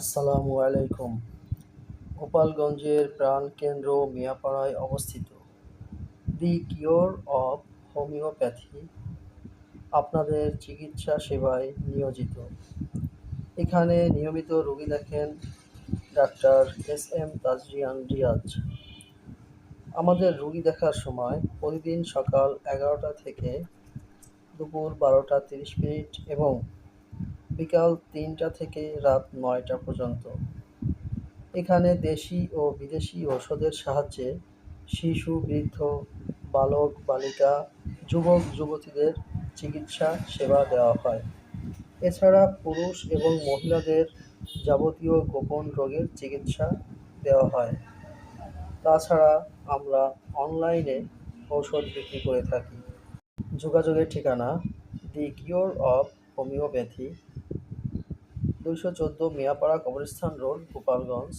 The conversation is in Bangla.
আসসালামু আলাইকুম। গোপালগঞ্জের প্রাণকেন্দ্র মিয়াপাড়ায় অবস্থিত দি কিওর অব হোমিওপ্যাথি আপনাদের চিকিৎসা সেবায় নিয়োজিত। এখানে নিয়মিত রোগী দেখেন doctor S M Tazrian Riaz. আমাদের রোগী দেখার সময় প্রতিদিন সকাল এগারোটা থেকে দুপুর বারোটা তিরিশ মিনিট এবং বিকাল তিনটা থেকে রাত নয়টা পর্যন্ত। এখানে দেশি ও বিদেশি ওষুধের সাহায্যে শিশু, বৃদ্ধ, বালক, বালিকা, যুবক, যুবতীদের চিকিৎসা সেবা দেওয়া হয়। এছাড়া পুরুষ এবং মহিলাদের যাবতীয় গোপন রোগের চিকিৎসা দেওয়া হয়। তাছাড়া আমরা অনলাইনে ঔষধ বিক্রি করে থাকি। যোগাযোগের ঠিকানা দি কিওর অফ হোমিওপ্যাথি দুইশো চোদ্দ মিয়াপাড়া কবরস্থান রোড গোপালগঞ্জ।